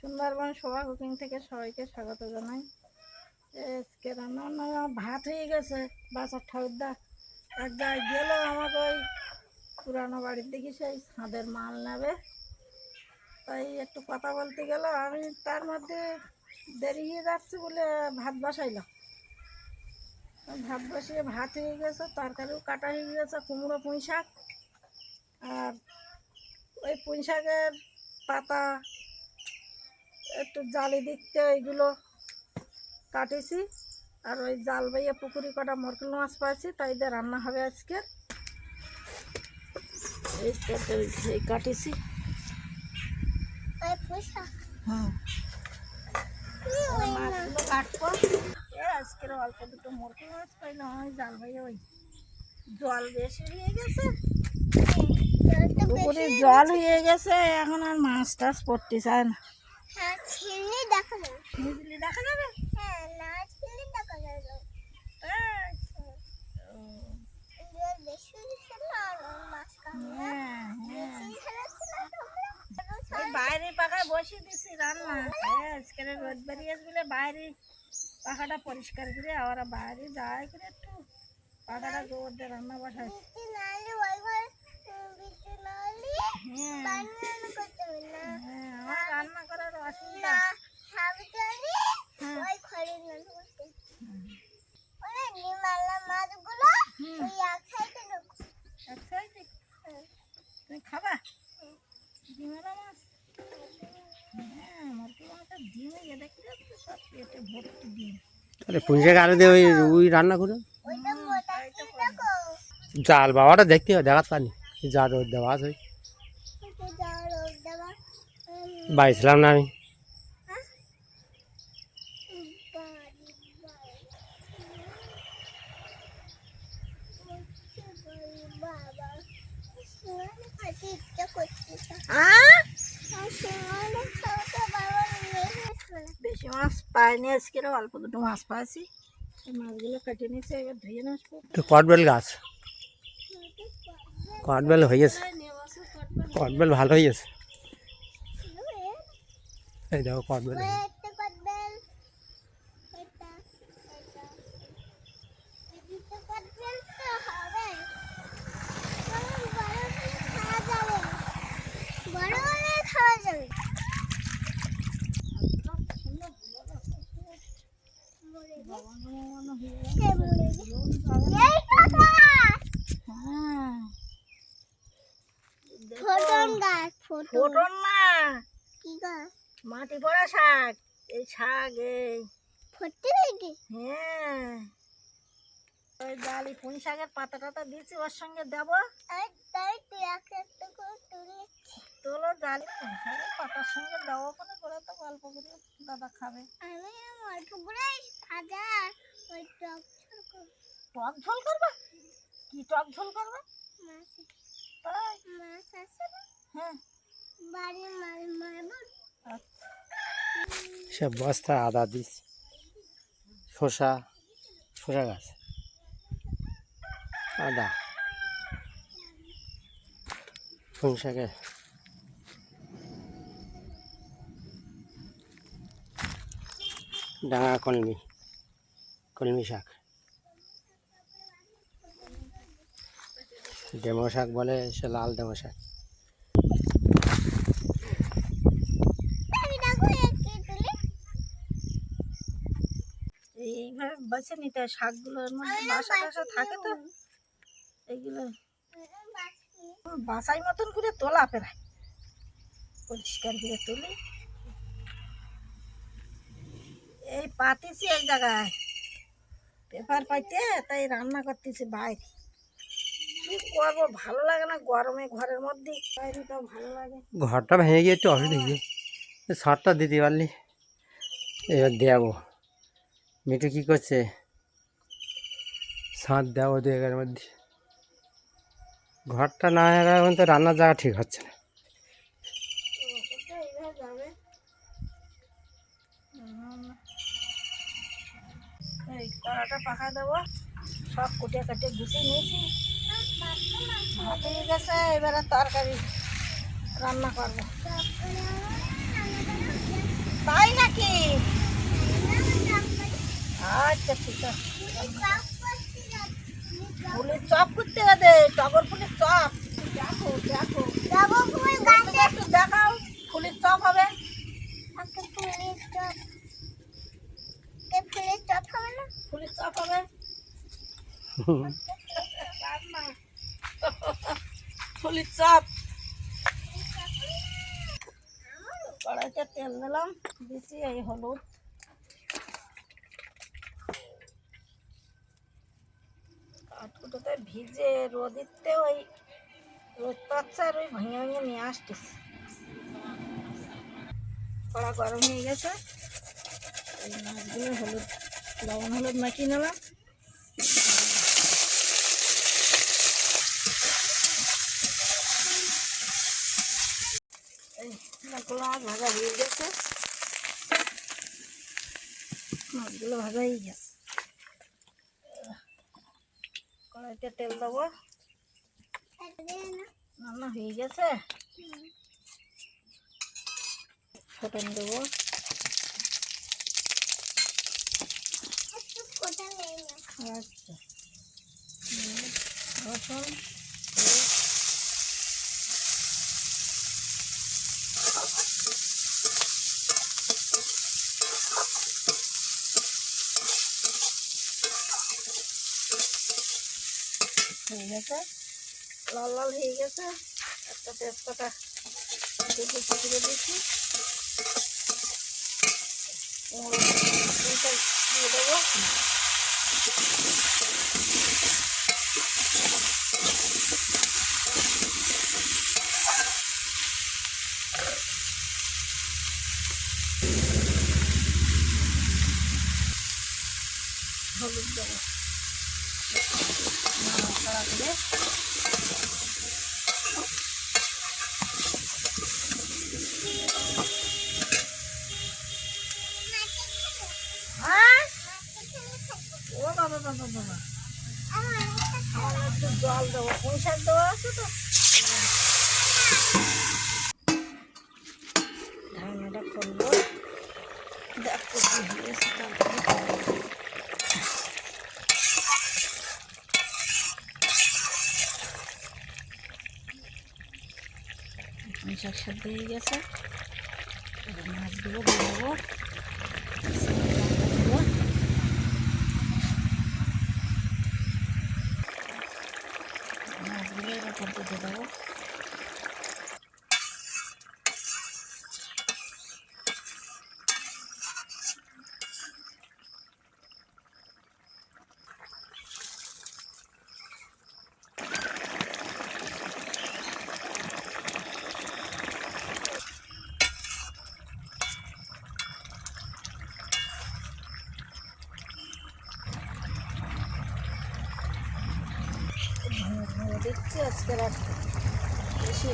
সুন্দরবন শোভা cooking থেকে সবাইকে স্বাগত জানাই। আজকে রান্না ভাত হয়ে গেছে বাসার ঠাকুরদা এক জায়গায় গেলো আমাকে ওই পুরানো বাড়ির দিকে, সেই ছাদের মাল নেবে। তাই একটু কথা বলতে গেল, আমি তার মধ্যে দেরি হয়ে যাচ্ছে বলে ভাত বসাইলাম। ভাত বসিয়ে ভাত হয়ে গেছে, তরকারিও কাটা হয়ে গেছে, কুমড়ো পুঁই শাক আর ওই পুঁই শাকের পাতা একটু জালি দিতে ওইগুলো কাটেছি। আর ওই জাল বাইয়ে পুকুরি কটা মরকুল মাছ পাইছি তাই দিয়ে রান্না হবে আজকে। এই কাটেছি। হ্যাঁ। মাছগুলো কাটবো। আজকের অল্প দুটো মরকুল মাছ পাইলাম ওই জাল বাইয়ে ওই জল বেশি হয়ে গেছে। পুকুরে জল হয়ে গেছে এখন আর মাছ টাছ পড়তে চায় না। হ্যাঁ ছেলে দেখা যাবে। বুঝলি দেখা যাবে? হ্যাঁ না ছেলে দেখা যাবে। আচ্ছা। ও, এবার বেশি ছিল আর মাছ কামড়া হ্যাঁ? হ্যাঁ বেশি খেলেছিল তোমরা ওই বাইরে পাখায় বসিয়ে দিছি রান্না। হ্যাঁ আজকের রোদ বেরিয়ে বলে বাইরে পাখাটা পরিষ্কার করে ওরা বাইরে যায় করে একটু। পাখাটা গোবর দিয়ে রান্না বসাইছি আমার রান্না করার অসুবিধা। না সাবধানে হ্যাঁ। তুমি খাবা? মাছ? হ্যাঁ মরকি মাছের ডিমে গিয়ে দেখতে যাচ্ছে সব পেটে ভর্তি ডিম। তাহলে পুঁইশাক আলু দিয়ে ওই ওই রান্না করে? জাল বাবাটা দেখতে হবে দেখাতে যা রোদ দেওয়া আছে ওইটা যাও রোদ দেওয়া উম, বাইছিলাম না আমি বেশি মাছ পাইনি আজকে অল্প দুটো মাছ পাইছি এই মাছগুলো কেটে নিয়েছি এবার ধুয়ে নিয়ে আসব তো কটবেল গাছ কটবেল হয়ে গেছে কটবেল ভালো হয়ে গেছে Thay quần! ওই ডালি পুঁই শাকের পাতা টাতা দিয়েছি ওর সঙ্গে দেবো। তুলে তোলো ডালি পুঁই শাকের পাতার সঙ্গে দেবো কোনো করে তো গল্প করে দাদা খাবে। টক ঝোল করবা। কি টক ঝোল করবা? তাই? হ্যাঁ। বাড়ির মাছ আচ্ছা। সে বস্তা আদা দিস শসা শসা গাছ। আদা। পুঁইশাকে ডাঙা কলমি কলমি শাক। ডেমো শাক বলে সে লাল ডেমো শাক। এইভাবে নিতে শাকগুলোর মধ্যে বাসা টাসা থাকে তো? এইগুলো বাসাই মতন করে তোলা প্রায়। পরিষ্কার করে তুলি। এই পাতিছি এক জায়গায়। পেপার পাইতে, তাই রান্না করতেছি বাইরে। করব, ভালো লাগে না গরমে ঘরের মধ্যে। বাইরে তো ভালো লাগে। ঘরটা ভেঙে গিয়ে একটু অসুবিধা হয়েছে দিতে পারলি। এবার দেবো মিঠু কী করছে? ছাদ দেবো দু একের মধ্যে। ঘরটা না হয়ে এখন তো রান্নার জায়গা ঠিক হচ্ছে না। পাখা দেবো। সব গুছিয়ে নিয়েছি। এবারে তরকারি রান্না করব। তাই নাকি? আচ্ছা ঠিক আছে। ফুলের চপ করতে। চপ টগর ফুলের চপ। দেখো দেখো। টগর ফুল গাছে। একটু দেখাও ফুলের চপ হবে। একটা ফুলের চপ। এ ফুলের চপ হবে না? ফুলের চপ হবে। ফুলের চপ। কড়াইতে তেল দিলাম দিচ্ছি এই হলুদ। কাঠকুটোতে ভিজে রোদিতে ওই রোদ পাচ্ছে আর ওই ভেঙে ভেঙে নিয়ে আসতেছে। কড়া গরম হয়ে গেছে। এই মাছগুলো হলুদ, লবণ হলুদ মাখিয়ে নিলাম। মাছগুলো আমার ভাজা হয়ে গেছে। মাছগুলো ভাজা হয়ে গেছে কড়াইতে তেল দেবো। রান্না হয়ে গেছে। ফোটন দেবো। আচ্ছা। রসুন। গেছে। লাল লাল হয়ে গেছে। একটা তেজপাতা দুটো চিচিয়ে দিচ্ছি। হলুদ দেবো। করে হ্যাঁ? ও বাবা বাবা বাবা। আমার একটু জল দেবো পুঁই দেওয়া আছে তো ঢাকনাটা খুলবো দেখো কি হয়েছে তারপরে পুঁই শাক সেদ্ধ হয়ে গেছে মাছগুলো দিয়ে দেবো। মাছগুলো এবার করতে দিয়ে দেবো ভেঙে আজকে আর বেশি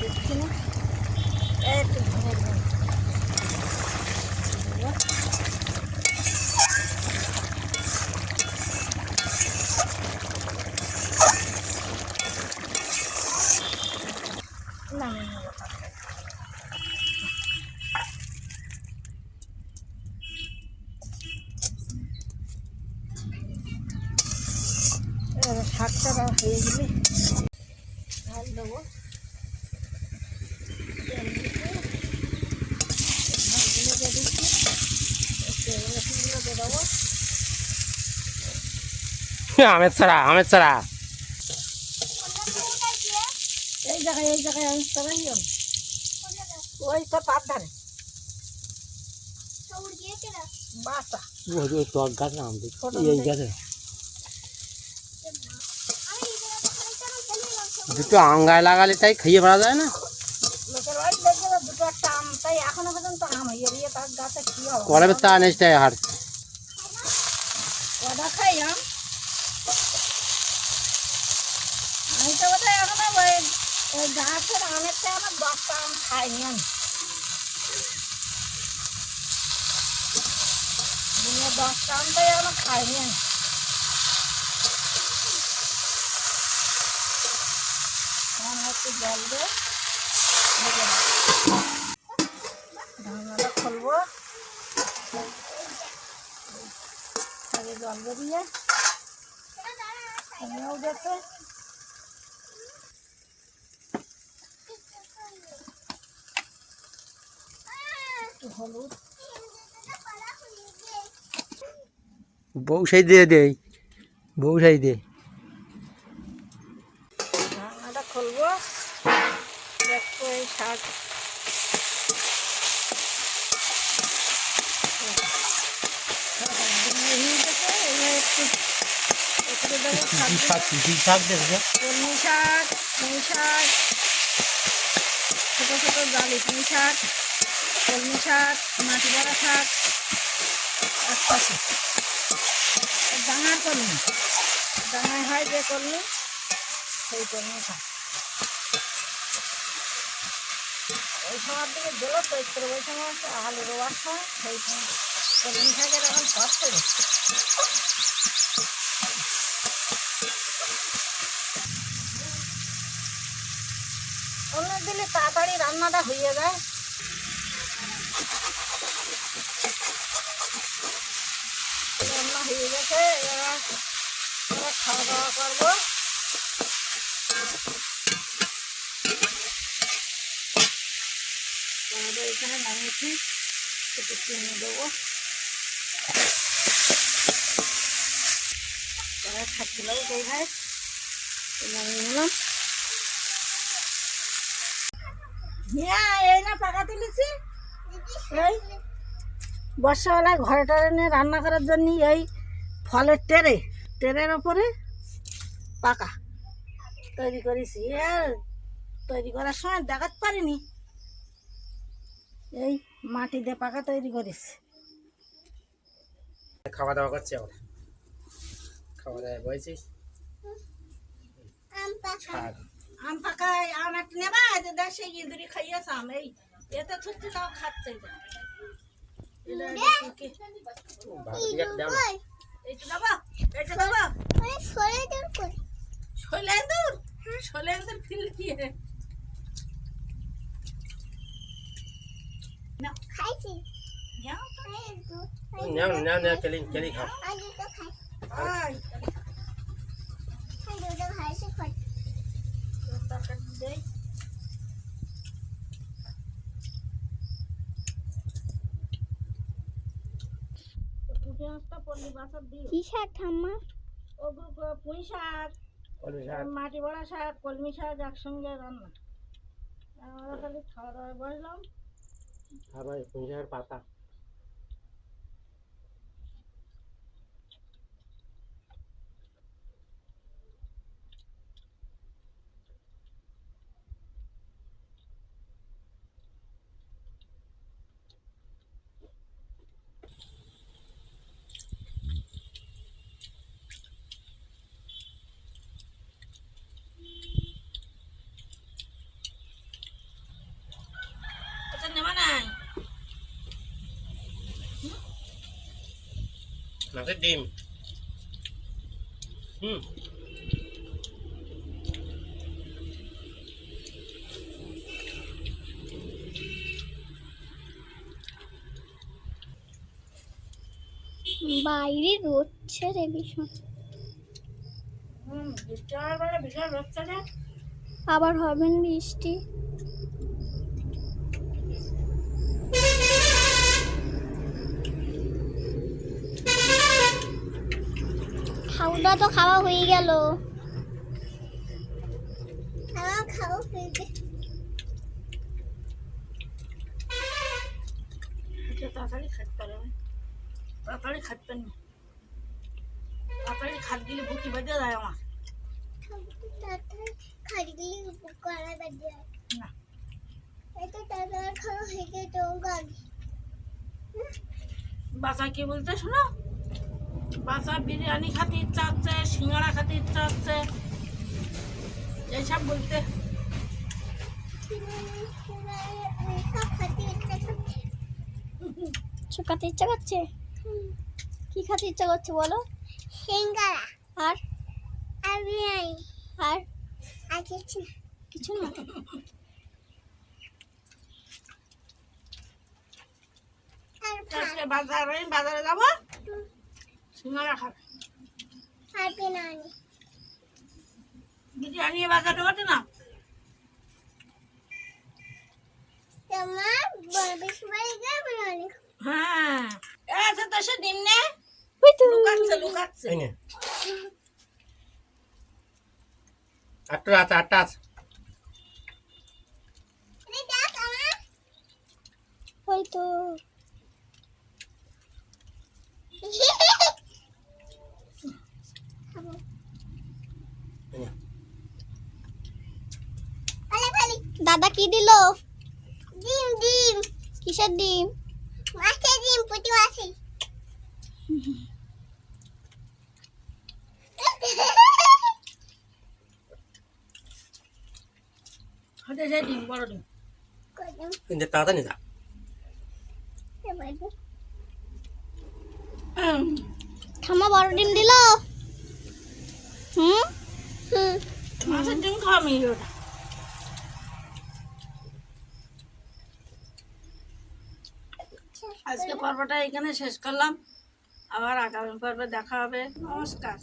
দেখছি না। এক ঘুমের ভেঙে শাকটা দেওয়া হয়ে গেলে ঢাল দেবো। আমের ছাড়া আমের ছাড়া এই জায়গায় এই জায়গায় ওই তো তার ধারে বাসা। ওই টক গাছ আম ছোট এই। গাছে। দুটো আম গায়ে লাগালে তাই খাইয়ে পারা যায় না লোকের বাড়ি দেখে তো দুটো একটা আম তাই এখনো পর্যন্ত আম হয়ে গিয়ে তার গাছে কি হবে কলেবে তা নেচটাই হার কদা খাই আম আমি তো বোধহয় এখনো ওই ওই গাছের আমের থেকে আমার দশটা আম খাইনি আমি দিনে দশটা আম তাই এখনো খাইনি আমি একটু জল দিয়ে ভেজে ঢাকনাটা খুলবো। জল বেরিয়ে কমেও গেছে। হলুদ। সাই দিয়ে দে। বউ সাই দে ঢাকনাটা খুলবো দেখব এই শাক হয়ে গেছে, এবার একটু একটু দেবো কি শাক শাক শাক, ছোটো ছোটো জালি পুঁই শাক কলমি শাক, মাটি বড়া শাক, একসাথে। ডাঙার কলমি ডাঙায় হয় যে কলমি সেই কলমি শাক। ওই সময় দিকে গেলো চৈত্র ওই সময় আলু রোয়ার সময়, সেই সময় কলমি শাকের এখন পথ অন্য দিলে তাড়াতাড়ি রান্নাটা হয়ে যায়। রান্না হয়ে গেছে, এবার খাওয়া দাওয়া করব। আমাদের এখানে নামিয়েছি, একটু চিনি দেবো। এবার খাচ্ছিল সেই ভাই নামিয়ে নিলাম। হ্যাঁ এই না পাকা তুলেছি। এই বর্ষাবেলায় ঘরে টরে নিয়ে রান্না করার জন্য এই ফলের টেরে টেরের ওপরে পাকা তৈরি করেছি। আর তৈরি করার সময় দেখাতে পারিনি। এই মাটি দিয়ে পাকা তৈরি করেছি। খাওয়া দাওয়া করছে আমরা খাওয়া দাওয়া বলছিস আম পাকায় আম একটা নেবা যে দেশে ইঁদুরি খাইয়েছে আম এই এতে ছুটছে তাও খাচ্ছে এটা। এটা দেখি কি- ভালো দিকে একটা দেই কি শাক ঠাম্মা? ও পুঁই শাক শাক। মাটি বড়া শাক কলমি শাক একসঙ্গে রান্না। আমরা খালি খাওয়া দাওয়া বসলাম আবার পুঁই শাকের পাতা আচ্ছা নেবা নাই মাছের ডিম হুম বাইরে রোদ ছেড়ে ভীষণ। আবার হবেন বৃষ্টি। খাওয়া তো খাওয়া হয়ে গেল। খাওয়া হয়ে গেল তাড়াতাড়ি খাটতে তাড়াতাড়ি না তাড়াতাড়ি খাট দিলে বুকি বেঁধে যায় আমার। বেঁধে না। খাওয়া হয়ে গেছে বাচ্চা কি বলতে শোনো? বাচ্চা বিরিয়ানি খাতে ইচ্ছা হচ্ছে সিঙ্গাড়া খাতে ইচ্ছা হচ্ছে। এইসব বলতে। সব ইচ্ছা করছে সব খাতে ইচ্ছা করছে? কি খাতে ইচ্ছা করছে বলো? সিঙ্গারা আর? আর বিরিয়ানি। আর? আর কিছু না। কিছু না? বাজারে বাজারে যাব? সিঙ্গাড়া খাবে আর বিরিয়ানি বিরিয়ানি বাজারে ওঠে না হ্যাঁ। এ তো সে ডিম নে। লুকাচ্ছে লুকাচ্ছে। আটটা আছে আটটা আছে। ওই তো দাদা কি দিল? ডিম ডিম। কিসের ডিম? মাছের ডিম পুটি মাছের। হাতে ডিম বড় ডিম। কিন্তু তাড়াতাড়ি যা। হুম। বড় ডিম দিল? হুম? হুম। মাছের ডিম খাওয়া ওটা আজকে পর্বটা এখানে শেষ করলাম। আবার আগামী পর্বে দেখা হবে। নমস্কার।